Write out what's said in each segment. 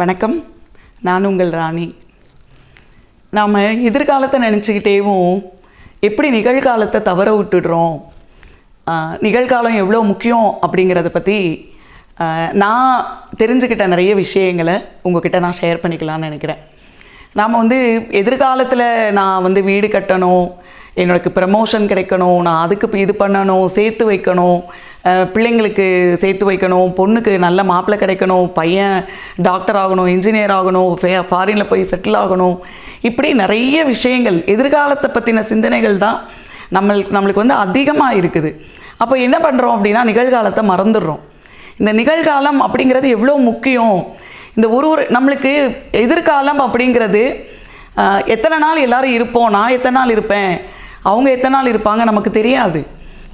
வணக்கம். நான் உங்கள் ராணி. நாம் எதிர்காலத்தை நினச்சிக்கிட்டேவும் எப்படி நிகழ்காலத்தை தவற விட்டுடுறோம்? நிகழ்காலம் எவ்வளோ முக்கியம் அப்படிங்கிறத பற்றி நான் தெரிஞ்சுக்கிட்ட நிறைய விஷயங்களை உங்ககிட்ட நான் ஷேர் பண்ணிக்கலாம்னு நினைக்கிறேன். நாம் வந்து எதிர்காலத்தில் நான் வந்து வீடு கட்டணும் எங்களுக்கு ப்ரமோஷன் கிடைக்கணும் நான் அதுக்கு இது பண்ணணும் சேர்த்து வைக்கணும் பிள்ளைங்களுக்கு சேர்த்து வைக்கணும் பொண்ணுக்கு நல்ல மாப்பிள்ளை கிடைக்கணும் பையன் டாக்டர் ஆகணும் இன்ஜினியர் ஆகணும் ஃபே ஃபாரினில் போய் செட்டில் ஆகணும். இப்படி நிறைய விஷயங்கள் எதிர்காலத்தை பற்றின சிந்தனைகள் தான் நம்மளுக்கு நம்மளுக்கு வந்து அதிகமாக இருக்குது. அப்போ என்ன பண்ணுறோம் அப்படின்னா நிகழ்காலத்தை மறந்துடுறோம். இந்த நிகழ்காலம் அப்படிங்கிறது எவ்வளோ முக்கியம்? இந்த ஒரு ஒரு நம்மளுக்கு எதிர்காலம் அப்படிங்கிறது எத்தனை நாள் எல்லாரும் இருப்போம் நான் எத்தனை நாள் இருப்பேன் அவங்க எத்தனை நாள் இருப்பாங்க நமக்கு தெரியாது.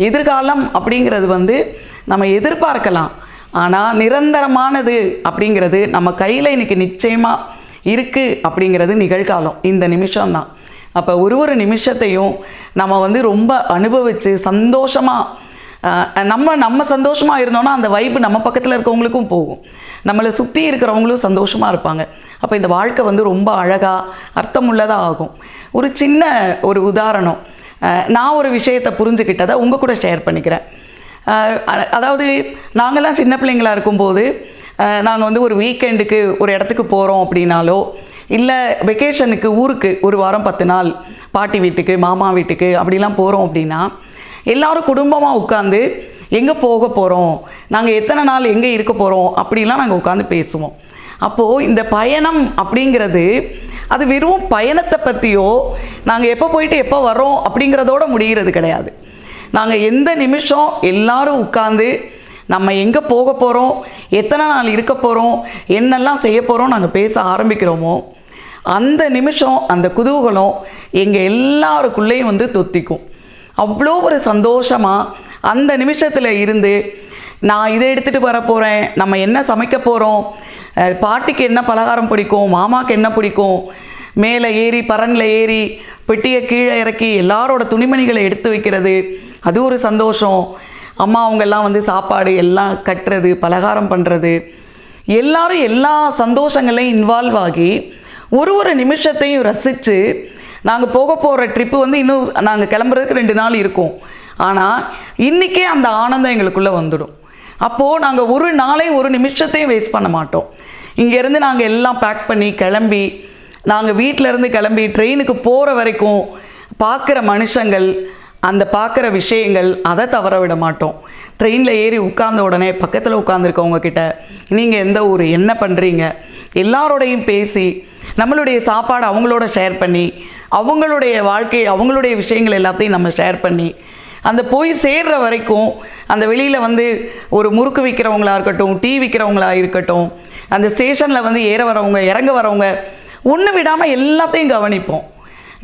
எதிர்காலம் அப்படிங்கிறது வந்து நம்ம எதிர்பார்க்கலாம். ஆனால் நிரந்தரமானது அப்படிங்கிறது நம்ம கையில் இன்னைக்கு நிச்சயமாக இருக்குது அப்படிங்கிறது நிகழ்காலம். இந்த நிமிஷம்தான். அப்போ ஒரு ஒரு நிமிஷத்தையும் நம்ம வந்து ரொம்ப அனுபவித்து சந்தோஷமாக நம்ம நம்ம சந்தோஷமாக இருந்தோன்னா அந்த வைப்பு நம்ம பக்கத்தில் இருக்கவங்களுக்கும் போகும். நம்மளை சுற்றி இருக்கிறவங்களும் சந்தோஷமாக இருப்பாங்க. அப்போ இந்த வாழ்க்கை வந்து ரொம்ப அழகாக அர்த்தமுள்ளதாக ஆகும். ஒரு சின்ன ஒரு உதாரணம். நான் ஒரு விஷயத்தை புரிஞ்சுக்கிட்டதை உங்கள் கூட ஷேர் பண்ணிக்கிறேன். அதாவது நாங்கள்லாம் சின்ன பிள்ளைங்களா இருக்கும்போது நாங்கள் வந்து ஒரு வீக்கெண்டுக்கு ஒரு இடத்துக்கு போகிறோம் அப்படின்னாலோ இல்லை வெக்கேஷனுக்கு ஊருக்கு ஒரு வாரம் பத்து நாள் பாட்டி வீட்டுக்கு மாமா வீட்டுக்கு அப்படிலாம் போகிறோம் அப்படின்னா எல்லாரும் குடும்பமாக உட்காந்து எங்கே போக போகிறோம் நாங்கள் எத்தனை நாள் எங்கே இருக்க போகிறோம் அப்படிலாம் நாங்கள் உட்காந்து பேசுவோம். அப்போது இந்த பயணம் அப்படிங்கிறது அது வெறும் பயணத்தை பற்றியோ நாங்கள் எப்போ போயிட்டு எப்போ வரோம் அப்படிங்கிறதோட முடிகிறது கிடையாது. நாங்கள் எந்த நிமிஷம் எல்லாரும் உட்காந்து நம்ம எங்கே போக போகிறோம் எத்தனை நாள் இருக்க போகிறோம் என்னெல்லாம் செய்ய போகிறோம் நாங்கள் பேச ஆரம்பிக்கிறோமோ அந்த நிமிஷம் அந்த குதூகலம் எங்கள் எல்லாருக்குள்ளேயும் வந்து தொத்திக்கும். அவ்வளோ ஒரு சந்தோஷமாக அந்த நிமிஷத்தில் இருந்து நான் இதை எடுத்துகிட்டு வர போகிறேன் நம்ம என்ன சமைக்க போகிறோம் பாட்டிக்கு என்ன பலகாரம் பிடிக்கும் மாமாவுக்கு என்ன பிடிக்கும் மேலே ஏறி பரனில் ஏறி பெட்டியை கீழே இறக்கி எல்லாரோட துணிமணிகளை எடுத்து வைக்கிறது. அது ஒரு சந்தோஷம். அம்மா அவங்கெல்லாம் வந்து சாப்பாடு எல்லாம் கட்டுறது பலகாரம் பண்ணுறது எல்லாரும் எல்லா சந்தோஷங்களையும் இன்வால்வ் ஆகி ஒரு ஒரு நிமிஷத்தையும் ரசித்து நாங்கள் போக போகிற ட்ரிப்பு வந்து இன்னும் நாங்கள் கிளம்புறதுக்கு ரெண்டு நாள் இருக்கும். ஆனால் இன்றைக்கே அந்த ஆனந்தம் எங்களுக்குள்ளே வந்துடும். அப்போது நாங்கள் ஒரு நாளை ஒரு நிமிஷத்தையும் வேஸ்ட் பண்ண மாட்டோம். இங்கேருந்து நாங்கள் எல்லாம் பேக் பண்ணி கிளம்பி நாங்கள் வீட்டிலேருந்து கிளம்பி ட்ரெயினுக்கு போகிற வரைக்கும் பார்க்குற மனுஷங்கள் அந்த பார்க்குற விஷயங்கள் அதை தவற விட மாட்டோம். ட்ரெயினில் ஏறி உட்கார்ந்த உடனே பக்கத்தில் உட்காந்துருக்கவங்க கிட்ட நீங்கள் எந்த ஊர்? என்ன பண்ணுறீங்க எல்லாரோடையும் பேசி நம்மளுடைய சாப்பாடு அவங்களோட ஷேர் பண்ணி அவங்களுடைய வாழ்க்கை அவங்களுடைய விஷயங்கள் எல்லாத்தையும் நம்ம ஷேர் பண்ணி அந்த போய் சேர்ற வரைக்கும் அந்த வெளியில் வந்து ஒரு முறுக்கு விற்கிறவங்களா இருக்கட்டும் டீ விற்கிறவங்களா இருக்கட்டும் அந்த ஸ்டேஷனில் வந்து ஏற வரவங்க இறங்க வரவங்க ஒன்று விடாமல் எல்லாத்தையும் கவனிப்போம்.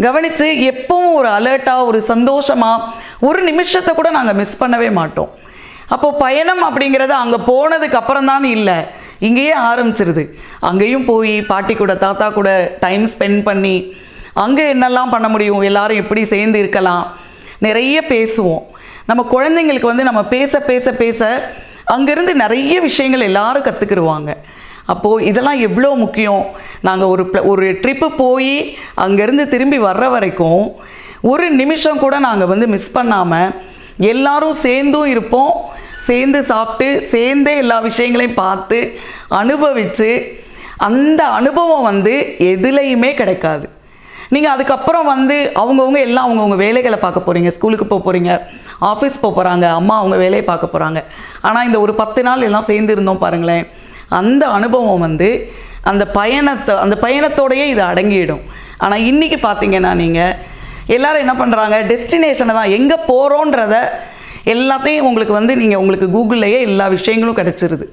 கவனித்து எப்பவும் ஒரு அலர்ட்டாக ஒரு சந்தோஷமாக ஒரு நிமிஷத்தை கூட நாங்கள் மிஸ் பண்ணவே மாட்டோம். அப்போது பயணம் அப்படிங்கிறது அங்கே போனதுக்கு அப்புறம் தான் இல்லை. இங்கேயே ஆரம்பிச்சிருது. அங்கேயும் போய் பாட்டி கூட தாத்தா கூட டைம் ஸ்பெண்ட் பண்ணி அங்கே என்னெல்லாம் பண்ண முடியும் எல்லாரும் எப்படி சேர்ந்து இருக்கலாம் நிறைய பேசுவோம். நம்ம குழந்தைங்களுக்கு வந்து நம்ம பேச பேச பேச அங்கேருந்து நிறைய விஷயங்கள் எல்லாரும் கற்றுக்கிடுவாங்க அப்போது இதெல்லாம் எவ்வளோ முக்கியம்? நாங்கள் ஒரு ஒரு ட்ரிப்பு போய் அங்கேருந்து திரும்பி வர்ற வரைக்கும் ஒரு நிமிஷம் கூட நாங்கள் வந்து மிஸ் பண்ணாமல் எல்லாரும் சேர்ந்தும் இருப்போம். சேர்ந்து சாப்பிட்டு சேர்ந்தே எல்லா விஷயங்களையும் பார்த்து அனுபவித்து அந்த அனுபவம் வந்து எதுலேயுமே கிடைக்காது. நீங்கள் அதுக்கப்புறம் வந்து அவங்கவுங்க எல்லாம் அவங்கவுங்க வேலைகளை பார்க்க போகிறீங்க ஸ்கூலுக்கு போக போகிறீங்க ஆஃபீஸ் போக போகிறாங்க அம்மா அவங்க வேலையை பார்க்க போகிறாங்க ஆனால் இந்த ஒரு பத்து நாள் எல்லாம் சேர்ந்து இருந்தோம் பாருங்களேன். அந்த அனுபவம் வந்து அந்த பயணத்தை அந்த பயணத்தோடையே இது அடங்கிடும். ஆனால் இன்றைக்கி பார்த்தீங்கன்னா நீங்கள் எல்லோரும் என்ன பண்ணுறாங்க டெஸ்டினேஷனை தான் எங்கே போகிறோன்றத எல்லாத்தையும் உங்களுக்கு வந்து நீங்கள் உங்களுக்கு கூகுள்லேயே எல்லா விஷயங்களும் கிடச்சிருது.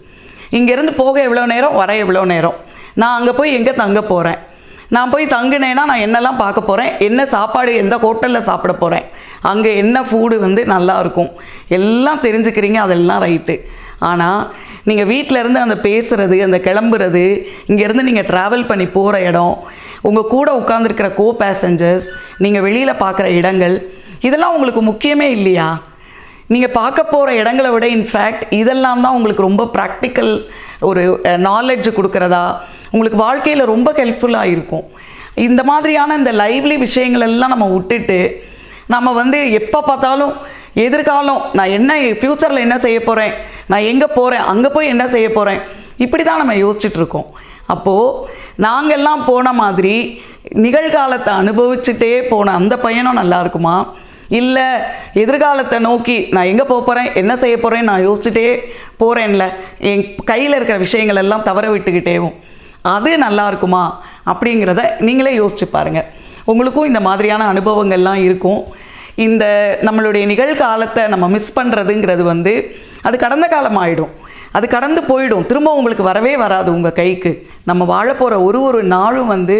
இங்கேருந்து போக எவ்வளோ நேரம் வர எவ்வளோ நேரம். நான் அங்கே போய் எங்கே தங்க போகிறேன் நான் போய் தங்கினேன்னா நான் என்னெல்லாம் பார்க்க போகிறேன் என்ன சாப்பாடு எந்த ஹோட்டலில் சாப்பிட போகிறேன் அங்கே என்ன ஃபூடு வந்து நல்லா இருக்கும்? எல்லாம் தெரிஞ்சுக்கிறீங்க அதெல்லாம் ரைட்டு ஆனால் நீங்கள் வீட்டில் இருந்து அந்த பேசுகிறது அந்த கிளம்புறது இங்கேருந்து நீங்கள் ட்ராவல் பண்ணி போகிற இடம் உங்கள் கூட உட்காந்துருக்கிற கோ பேசஞ்சர்ஸ் நீங்கள் வெளியில் பார்க்குற இடங்கள் இதெல்லாம் உங்களுக்கு முக்கியமே இல்லையா? நீங்கள் பார்க்க போகிற இடங்களை விட இன்ஃபேக்ட் இதெல்லாம் தான் உங்களுக்கு ரொம்ப ப்ராக்டிக்கல் ஒரு நாலெட்ஜ் கொடுக்குறதா? உங்களுக்கு வாழ்க்கையில் ரொம்ப ஹெல்ப்ஃபுல்லாக இருக்கும். இந்த மாதிரியான இந்த லைவ்லி விஷயங்கள் எல்லாம் நம்ம விட்டுட்டு நம்ம வந்து எப்போ பார்த்தாலும் எதிர்காலம் நான் என்ன ஃப்யூச்சரில் என்ன செய்ய போகிறேன் நான் எங்கே போகிறேன் அங்கே போய் என்ன செய்ய போகிறேன் இப்படி தான் நம்ம யோசிச்சுட்டு இருக்கோம். அப்போது நாங்கெல்லாம் போன மாதிரி நிகழ்காலத்தை அனுபவிச்சுட்டே போன அந்த பயணம் நல்லா இருக்குமா? இல்லை எதிர்காலத்தை நோக்கி நான் எங்கே போக போகிறேன் என்ன செய்ய போகிறேன் நான் யோசிச்சுட்டே போகிறேன்ல என் கையில் இருக்கிற விஷயங்கள் எல்லாம் தவற விட்டுக்கிட்டேவும் அது நல்லா இருக்குமா? அப்படிங்கிறத நீங்களே யோசிச்சு பாருங்கள் உங்களுக்கும் இந்த மாதிரியான அனுபவங்கள்லாம் இருக்கும். இந்த நம்மளுடைய நிகழ்காலத்தை நம்ம மிஸ் பண்ணுறதுங்கிறது வந்து அது கடந்த காலம் ஆகிடும் அது கடந்து போயிடும். திரும்ப உங்களுக்கு வரவே வராது உங்கள் கைக்கு. நம்ம வாழ போகிற ஒரு ஒரு நாளும் வந்து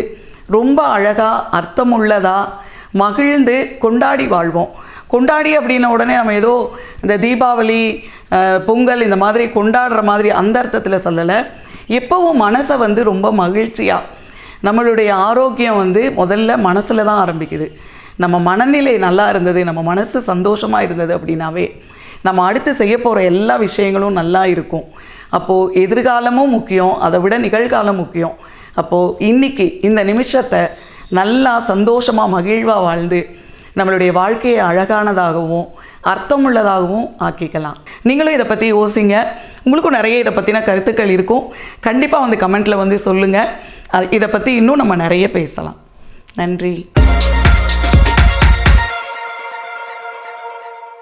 ரொம்ப அழகாக அர்த்தமுள்ளதாக மகிழ்ந்து கொண்டாடி வாழ்வோம். கொண்டாடி அப்படின்ன உடனே நம்ம ஏதோ இந்த தீபாவளி பொங்கல் இந்த மாதிரி கொண்டாடுற மாதிரி அந்த அர்த்தத்தில் சொல்லலை. எப்போவும் மனசை வந்து ரொம்ப மகிழ்ச்சியாக நம்மளுடைய ஆரோக்கியம் வந்து முதல்ல மனசில் தான் ஆரம்பிக்குது. நம்ம மனநிலை நல்லா இருந்தது நம்ம மனசு சந்தோஷமாக இருந்தது அப்படின்னாவே நம்ம அடுத்து செய்ய போகிற எல்லா விஷயங்களும் நல்லா இருக்கும். அப்போது எதிர்காலமும் முக்கியம் அதை விட நிகழ்காலம் முக்கியம். அப்போது இன்னைக்கு இந்த நிமிஷத்தை நல்லா சந்தோஷமாக மகிழ்வாக வாழ்ந்து நம்மளுடைய வாழ்க்கையை அழகானதாகவும் அர்த்தமுள்ளதாகவும் ஆக்கிக்கலாம். நீங்களும் இதை பற்றி யோசிங்க. உங்களுக்கும் நிறைய இதை பற்றின கருத்துக்கள் இருக்கும். கண்டிப்பாக வந்து கமெண்ட்டில் வந்து சொல்லுங்கள் இதை பற்றி இன்னும் நம்ம நிறைய பேசலாம். நன்றி.